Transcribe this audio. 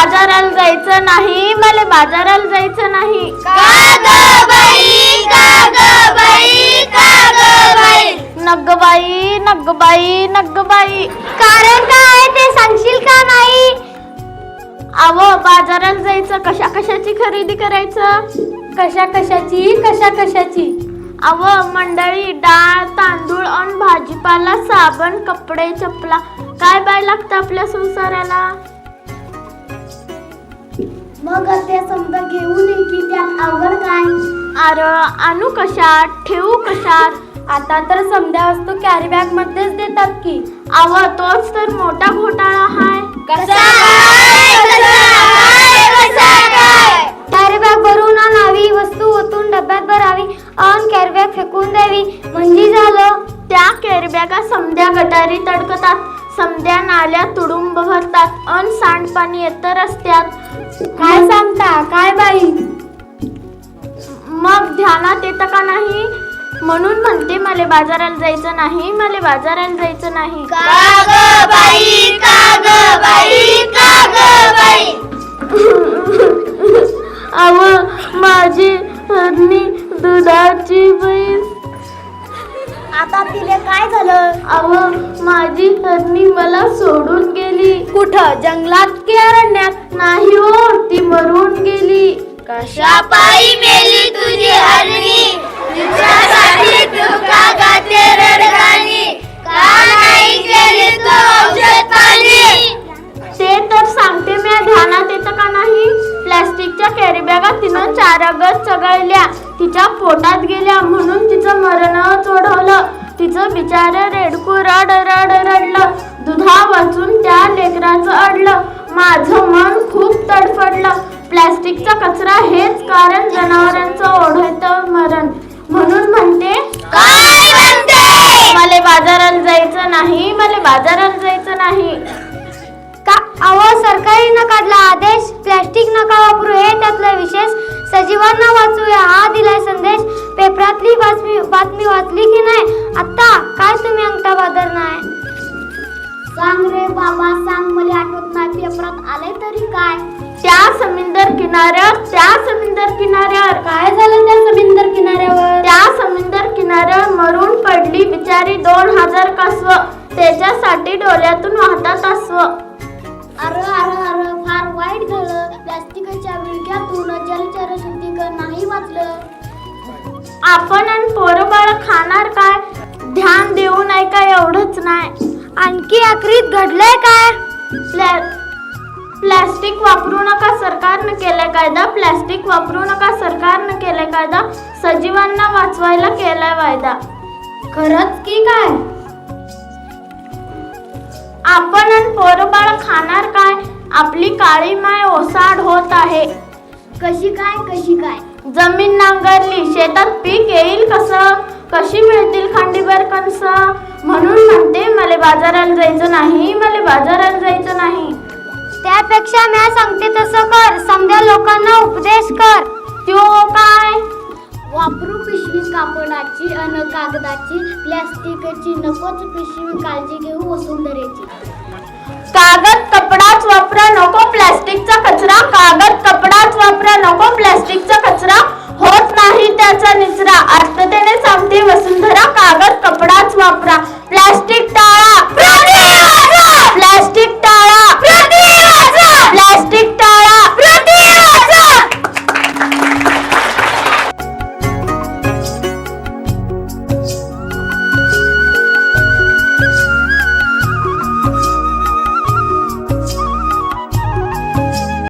बाजाराला जायचं नाही मला बाजाराला जायचं नाही. नगबाई नगबाई नगबाई कारण काय ते सांगशील का नाही? अव बाजाराला जायचं कशा कशाची खरेदी करायचं? कशा कशाची कशा कशाची? अव मंडळी डाळ तांदूळ आणि भाजीपाला साबण कपडे चपला. काय बाय लागतं आपल्या संसाराला? मग ते समजा घेऊन ये की त्यात आवड काय? अरे आणू कशात? ठेवू कशात? आता तर समजा वस्तू कॅरी बॅग मध्येच देतात की. अव तोच तर मोठा घोटाळा हाय. कॅरी बॅग भरून आणावी वस्तू ओतून डब्यात भरावी अन कॅरी बॅग फेकून द्यावी. म्हणजे झालं त्या केरब्यागा समद्या गटारी तडकतात. समद्या नाल्या तुडुंब भरतात अन सांडपाणी येतं रस्त्यात. काय सांगता? काय बाई? मग ध्यानात येतं का नाही? म्हणून म्हणते मला बाजाराला जायचं नाही मला बाजाराला जायचं नाही. अव माझी दुधाची म्हैस आता तिले काय झालं? गेली जंगलात की अरण्यात नाही हो ती मरून गेली. कशा पायी मेली तुझी हरणी? तुझ्यासाठी तू का गाते रडगाणी. का नाही केली तू औषध पाणी? ते तर सांगते मी ध्यानात येतं का नाही? प्लास्टिकच्या कॅरी कॅरीबॅगा तिनं चार अगत चगळल्या तिच्या पोटात गेल्या म्हणून तिचं मरण चोडवलं तिचं बिचार रेडकू रड रड दुधा वाचून त्या लेकराचं अडलं. माझं मन खूप तडफडलं. प्लॅस्टिकचा कचरा हेच कारण जनावरांचं ओढतं मरण. म्हणून म्हणते काय म्हणते? मला बाजाराला जायचं नाही मला बाजाराला जायचं नाही. का? अहो सरकारने काढला आदेश? प्लास्टिक त्याच्यासाठी डोळ्यातून वाहतात अस्व. अरे अरे अरे फार वाईट झालं प्लास्टिकच्या विळक्यातून जलचर शुद्धीकरण नाही वाचलं आपण आणि पोरं बाळ खाणार काय? ध्यान देऊ नाही का एवढंच नाही? आणखी आखरीत घडलंय काय? प्लॅ प्लॅस्टिक वापरू नका सरकारनं केलाय कायदा. प्लॅस्टिक वापरू नका सरकारनं केलाय कायदा. सजीवांना वाचवायला केलाय वायदा. खरंच की काय? आपण आणि पोरं बाळ खाणार काय? आपली काळी माय ओसाड होत आहे. कशी काय कशी काय? जमीन नांगरली शेतात पीक येईल कसं? कशी मिळतील खंडीभर कणस? म्हणून म्हणते मला बाजाराला जायचं नाही मला बाजाराला जायचं नाही. त्यापेक्षा मी सांगते तसं कर समजा लोकांना उपदेश कर. प्लॅस्टिकची नकोच पिशवी काळजी घेऊ वसुंधरेची. कागद कपडाच वापरा नको प्लॅस्टिकचा कचरा. कागद कपडाच वापरा नको प्लास्टिकचा कचरा. होत नाही त्याचा